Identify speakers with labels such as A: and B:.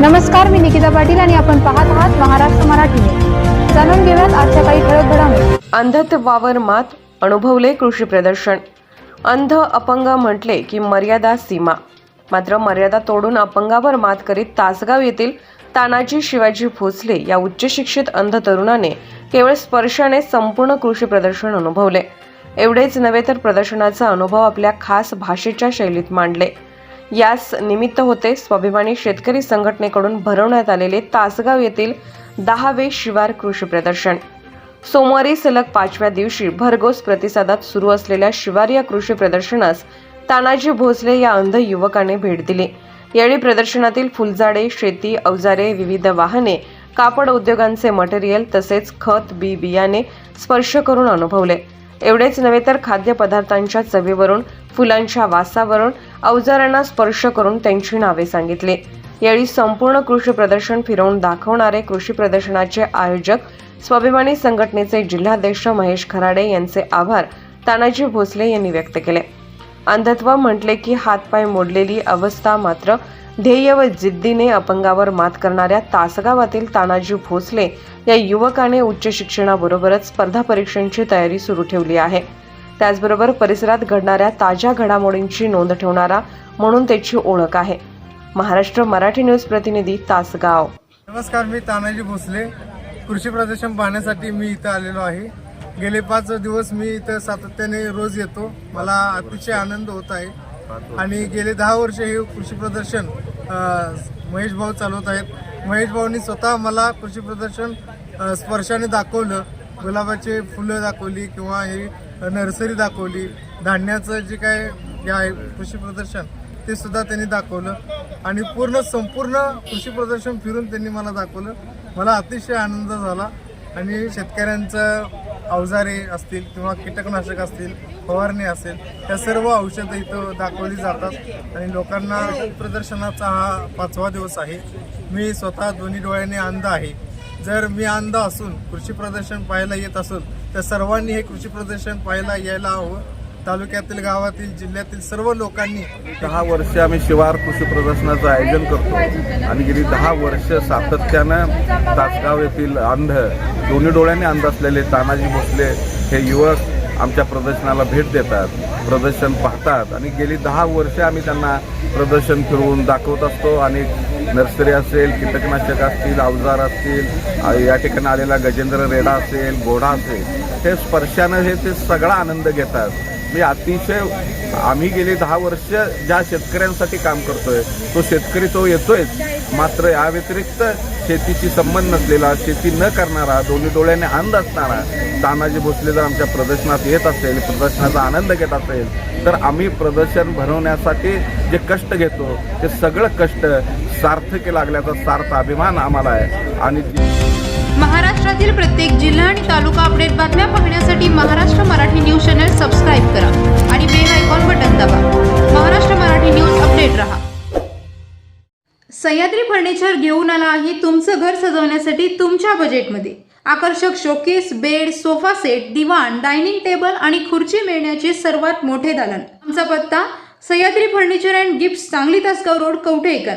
A: नमस्कार मी निकिता पाटील आणि आपण पाहत आहात महाराष्ट्र मराठी जाणून घेऊयात आजच्या काही ठळक घडामोडी.
B: मात अनुभवले कृषी प्रदर्शन. अंध अपंग म्हटले की मर्यादा सीमा. मात्र मर्यादा तोडून अपंगावर मात करीत तासगाव येथील तानाजी शिवाजी भोसले या उच्च शिक्षित अंध तरुणाने केवळ स्पर्शाने संपूर्ण कृषी प्रदर्शन अनुभवले. एवढेच नव्हे तर प्रदर्शनाचा अनुभव आपल्या खास भाषेच्या शैलीत मांडले. यास निमित्त होते स्वाभिमानी शेतकरी संघटनेकडून भरवण्यात आलेले तासगाव येथील दहावे शिवार कृषी प्रदर्शन. सोमवारी सलग पाचव्या दिवशी भरघोस प्रतिसादात सुरू असलेल्या शिवार या कृषी प्रदर्शनास तानाजी भोसले या अंध युवकाने भेट दिली. यावेळी प्रदर्शनातील फुलझाडे शेती अवजारे विविध वाहने कापड उद्योगांचे मटेरियल तसेच खत बी बियाणे स्पर्श करून अनुभवले. एवढेच नव्हे तर खाद्यपदार्थांच्या चवीवरून फुलांच्या वासावरून अवजारांना स्पर्श करून त्यांची नावे सांगितली. यावेळी संपूर्ण कृषी प्रदर्शन फिरवून दाखवणारे कृषी प्रदर्शनाचे आयोजक स्वाभिमानी संघटनेचे जिल्हाध्यक्ष महेश खराडे यांचे आभार तानाजी भोसले यांनी व्यक्त केले. अंधत्व म्हटले की हातपाय मोडलेली अवस्था मात्र ध्येय व जिद्दीने अपंगावर मात करणाऱ्या तासगावातील तानाजी भोसले या युवकाने उच्च शिक्षणाबरोबरच स्पर्धा परीक्षांची तयारी सुरू ठेवली आहे. त्याचबरोबर परिसरात घडणाऱ्या ताज्या घडामोडींची नोंद ठेवणारा म्हणून त्याची ओळख आहे. महाराष्ट्र मराठी न्यूज प्रतिनिधी तासगाव.
C: नमस्कार मी तानाजी भोसले. कृषी प्रदर्शन पाहण्यासाठी मी इथं आलेलो आहे. गेले पाच दिवस मी इथं सातत्याने रोज येतो. मला अतिशय आनंद होत आहे. आणि गेले दहा वर्ष हे कृषी प्रदर्शन महेश भाऊ चालवत आहेत. महेश भाऊनी स्वतः मला कृषी प्रदर्शन स्पर्शाने दाखवलं. गुलाबाचे फुलं दाखवली किंवा हे नर्सरी दाखवली. धान्याचं जे काय हे आहे कृषी प्रदर्शन ते सुद्धा त्यांनी दाखवलं. आणि पूर्ण संपूर्ण कृषी प्रदर्शन फिरून त्यांनी मला दाखवलं. मला अतिशय आनंद झाला. आणि शेतकऱ्यांचं अवजारे असतील किंवा कीटकनाशक असतील फवारणी असेल त्या सर्व औषधं इथं दाखवली जातात. आणि लोकांना प्रदर्शनाचा हा पाचवा दिवस आहे. मी स्वतः दोन्ही डोळ्याने अंध आहे. जर मी अंध असून कृषी प्रदर्शन पाहायला येत असेल तर सर्वांनी हे कृषी प्रदर्शन पाहायला यायला हवं. तालुक्यातील गावातील जिल्ह्यातील सर्व लोकांनी
D: दहा वर्ष आम्ही शिवार कृषी प्रदर्शनाचं आयोजन करतो. आणि गेली दहा वर्ष सातत्यानं तासगाव येथील अंध दोन्ही डोळ्यांनी अंध असलेले तानाजी भोसले हे युवक आमच्या प्रदर्शनाला भेट देतात प्रदर्शन पाहतात आणि गेली दहा वर्षे आम्ही त्यांना प्रदर्शन फिरवून दाखवत असतो आणि नर्सरी असेल कीटकनाशक असतील अवजार असतील या ठिकाणी आलेला गजेंद्र रेडा असेल घोडा असेल हे स्पर्शानं हे ते सगळा आनंद घेतात. मी अतिशय आम्ही गेली दहा वर्ष ज्या शेतकऱ्यांसाठी काम करतोय तो शेतकरी तो येतोय. मात्र या व्यतिरिक्त शेतीशी संबंध नसलेला शेती न करणारा दोन्ही डोळ्याने अंध असणारा तानाजी भोसले जर आमच्या प्रदर्शनात येत असेल प्रदर्शनाचा आनंद घेत असेल तर आम्ही प्रदर्शन भरवण्यासाठी जे कष्ट घेतो ते सगळं कष्ट सार्थकी लागल्याचा सार्थ अभिमान आम्हाला आहे. आणि
E: महाराष्ट्रातील प्रत्येक जिल्हा आणि तालुका अपडेट बातम्या पाहण्यासाठी Maharashtra Marathi news channel subscribe करा आणि बेल आयकॉन बटन दाबा. महाराष्ट्र मराठी न्यूज अपडेट राहा. सह्याद्री फर्निचर घेऊन आला आहे तुमचं घर सजवण्यासाठी तुमच्या बजेटमध्ये आकर्षक शोकेस बेड सोफा सेट दिवाण डायनिंग टेबल आणि खुर्ची मिळण्याचे सर्वात मोठे दालन. आमचा पत्ता Sahyadri furniture and gift Sangli Tasgaon road Kavthekar.